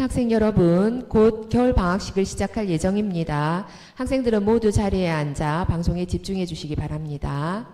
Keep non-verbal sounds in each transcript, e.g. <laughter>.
학생 여러분, 곧 겨울 방학식을 시작할 예정입니다. 학생들은 모두 자리에 앉아 방송에 집중해 주시기 바랍니다.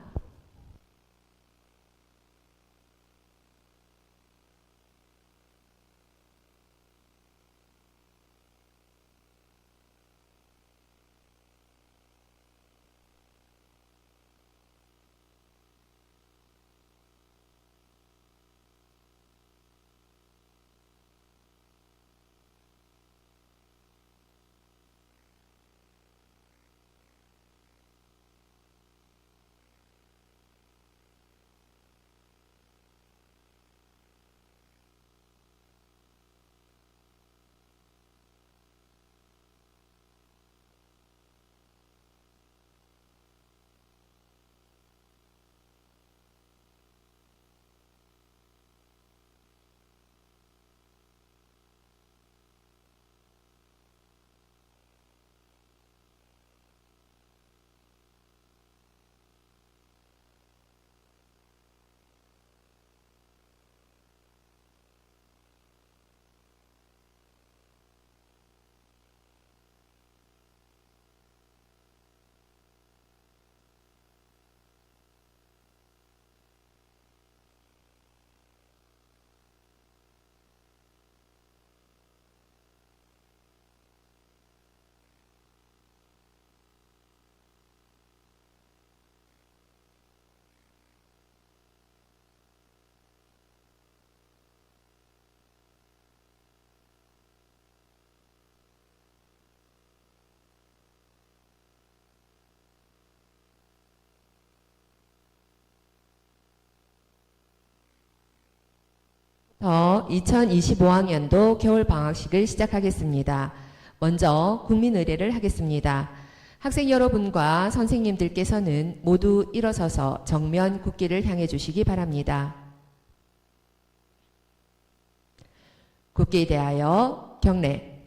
더 2025학년도 겨울 방학식을 시작하겠습니다. 먼저 국민 의례를 하겠습니다. 학생 여러분과 선생님들께서는 모두 일어서서 정면 국기를 향해 주시기 바랍니다. 국기에 대하여 경례.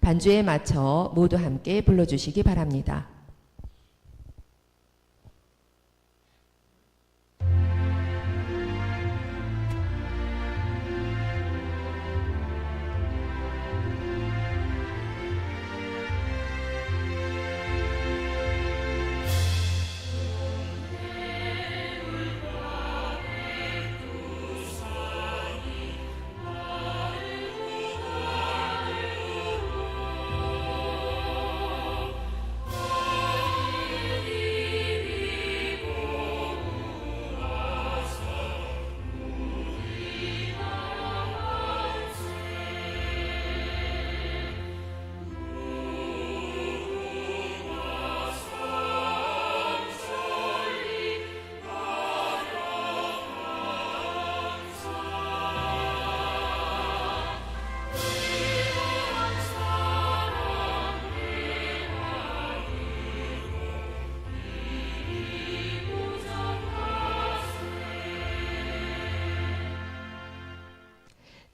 반주에 맞춰 모두 함께 불러주시기 바랍니다.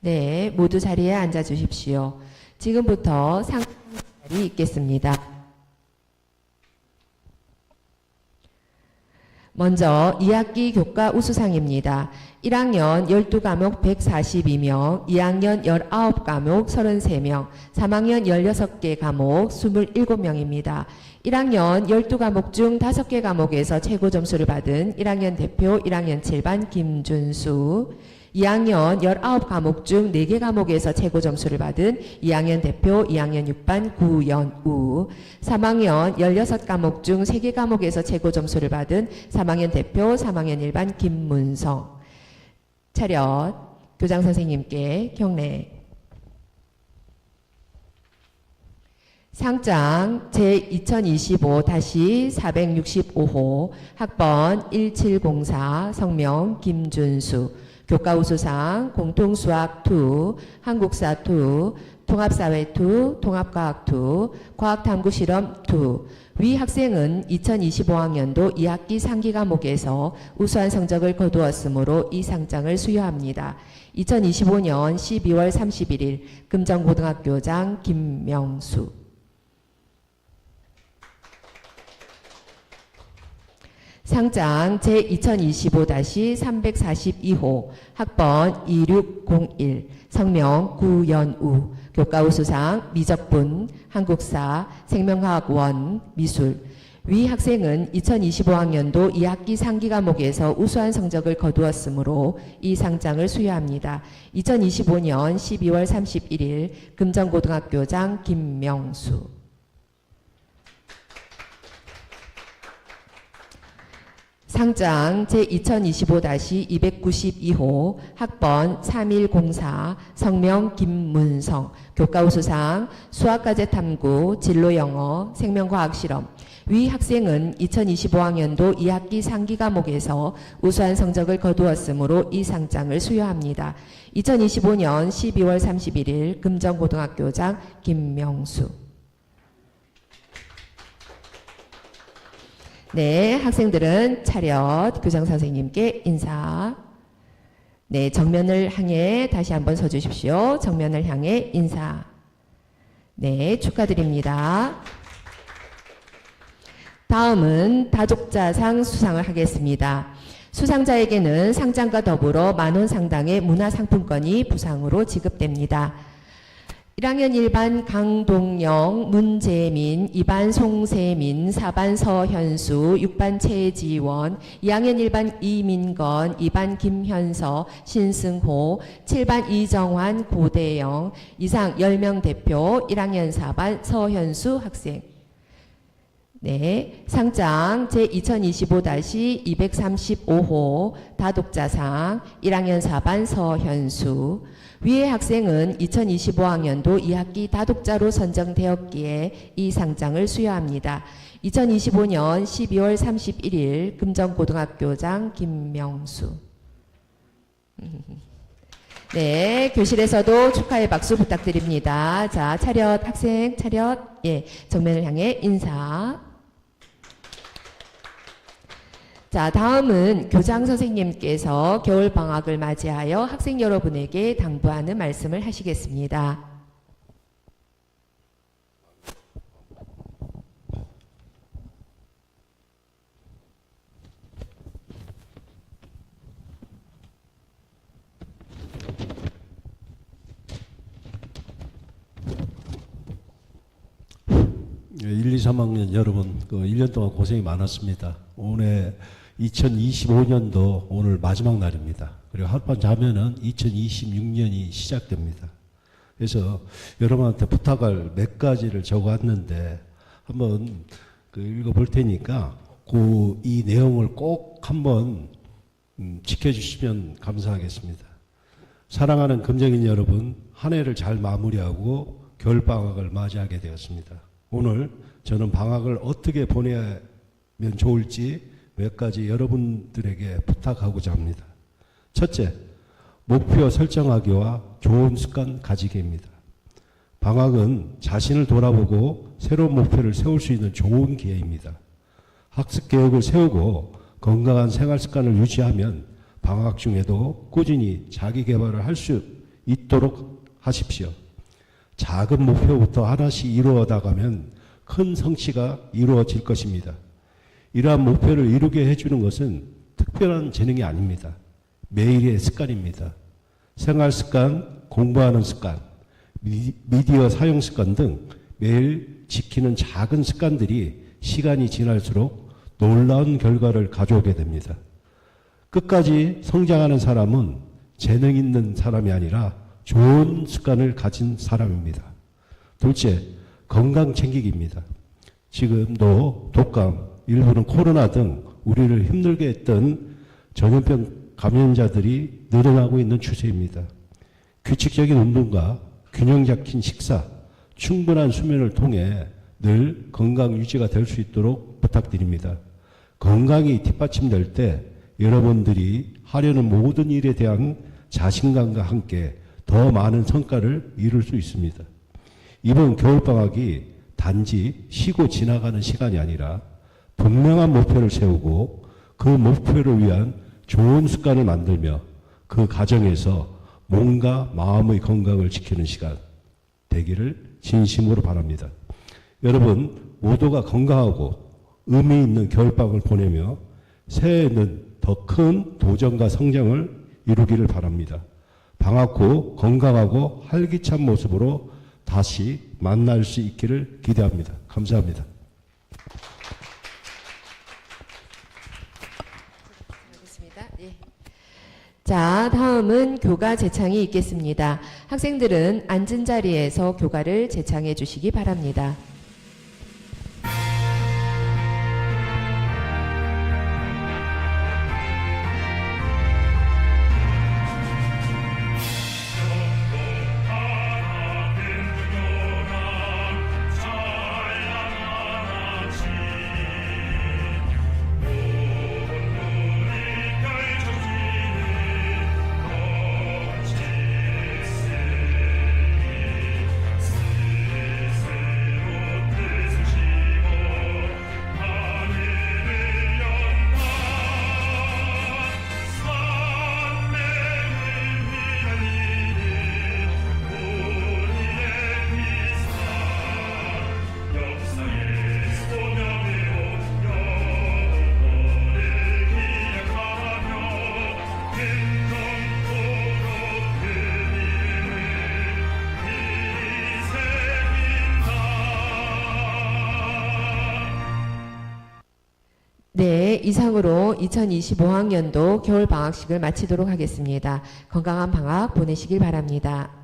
네, 모두 자리에 앉아 주십시오. 지금부터 상자리 있겠습니다. 먼저 2학기 교과 우수상입니다. 1학년 12과목 142명, 2학년 19과목 33명, 3학년 16개 과목 27명입니다. 1학년 12과목 중 5개 과목에서 최고 점수를 받은 1학년 대표 1학년 7반 김준수, 2학년 19과목 중 4개 과목에서 최고 점수를 받은 2학년 대표 2학년 6반 구연우, 3학년 16과목 중 3개 과목에서 최고 점수를 받은 3학년 대표 3학년 1반 김문성. 차렷, 교장 선생님께 경례. 상장 제2025-465호 학번 1704 성명 김준수 교과우수상 공통수학 2 한국사 2 통합사회 2 통합과학 2 과학탐구실험 2 위 학생은 2025학년도 2학기 상기 과목에서 우수한 성적을 거두었으므로 이 상장을 수여합니다. 2025년 12월 31일 금정고등학교장 김명수 상장 제2025-342호 학번 2601 성명 구연우 교과우 수상 미적분 한국사 생명과학원 미술 위 학생은 2025학년도 2학기 상기 과목에서 우수한 성적을 거두었으므로 이 상장을 수여합니다. 2025년 12월 31일 금정고등학교장 김명수 상장 제2025-292호 학번 3104 성명 김문성 교과우수상 수학과제 탐구 진로영어 생명과학 실험 위 학생은 2025학년도 2학기 상기 과목에서 우수한 성적을 거두었으므로 이 상장을 수여합니다. 2025년 12월 31일 금정고등학교장 김명수 네, 학생들은 차렷 교장 선생님께 인사. 네, 정면을 향해 다시 한번 서 주십시오. 정면을 향해 인사. 네, 축하드립니다. 다음은 다족자상 수상을 하겠습니다. 수상자에게는 상장과 더불어 만원 상당의 문화상품권이 부상으로 지급됩니다. 1학년 1반 강동영, 문재민, 2반 송세민, 4반 서현수, 6반 최지원, 2학년 1반 이민건, 2반 김현서, 신승호, 7반 이정환, 고대영, 이상 10명 대표 1학년 4반 서현수 학생. 네, 상장 제2025-235호 다독자상 1학년 4반 서현수 위의 학생은 2025학년도 2학기 다독자로 선정되었기에 이 상장을 수여합니다. 2025년 12월 31일 금정고등학교장 김명수 <laughs> 네, 교실에서도 축하의 박수 부탁드립니다. 자, 차렷 학생 차렷 예, 정면을 향해 인사. 자, 다음은 교장 선생님께서 겨울 방학을 맞이하여 학생 여러분에게 당부하는 말씀을 하시겠습니다. 1, 2, 3학년 여러분, 그 1년 동안 고생이 많았습니다. 오늘 2025년도 오늘 마지막 날입니다. 그리고 하룻밤 자면은 2026년이 시작됩니다. 그래서 여러분한테 부탁할 몇 가지를 적어왔는데 한번 그 읽어볼 테니까 그 이 내용을 꼭 한번 음, 지켜주시면 감사하겠습니다. 사랑하는 금정인 여러분, 한 해를 잘 마무리하고 겨울방학을 맞이하게 되었습니다. 오늘 저는 방학을 어떻게 보내면 좋을지 몇 가지 여러분들에게 부탁하고자 합니다. 첫째, 목표 설정하기와 좋은 습관 가지기입니다. 방학은 자신을 돌아보고 새로운 목표를 세울 수 있는 좋은 기회입니다. 학습 계획을 세우고 건강한 생활 습관을 유지하면 방학 중에도 꾸준히 자기 개발을 할 수 있도록 하십시오. 작은 목표부터 하나씩 이루어 나가면 큰 성취가 이루어질 것입니다. 이러한 목표를 이루게 해주는 것은 특별한 재능이 아닙니다. 매일의 습관입니다. 생활 습관, 공부하는 습관, 미- 미디어 사용 습관 등 매일 지키는 작은 습관들이 시간이 지날수록 놀라운 결과를 가져오게 됩니다. 끝까지 성장하는 사람은 재능 있는 사람이 아니라 좋은 습관을 가진 사람입니다. 둘째, 건강 챙기기입니다. 지금도 독감, 일부는 코로나 등 우리를 힘들게 했던 전염병 감염자들이 늘어나고 있는 추세입니다. 규칙적인 운동과 균형 잡힌 식사, 충분한 수면을 통해 늘 건강 유지가 될 수 있도록 부탁드립니다. 건강이 뒷받침될 때 여러분들이 하려는 모든 일에 대한 자신감과 함께 더 많은 성과를 이룰 수 있습니다. 이번 겨울방학이 단지 쉬고 지나가는 시간이 아니라 분명한 목표를 세우고 그 목표를 위한 좋은 습관을 만들며 그 과정에서 몸과 마음의 건강을 지키는 시간 되기를 진심으로 바랍니다. 여러분 모두가 건강하고 의미 있는 겨울방을 보내며 새해에는 더 큰 도전과 성장을 이루기를 바랍니다. 방학 후 건강하고 활기찬 모습으로 다시 만날 수 있기를 기대합니다. 감사합니다. 예. 자, 다음은 교가 재창이 있겠습니다. 학생들은 앉은 자리에서 교가를 재창해 주시기 바랍니다. 이상으로 2025학년도 겨울 방학식을 마치도록 하겠습니다. 건강한 방학 보내시길 바랍니다.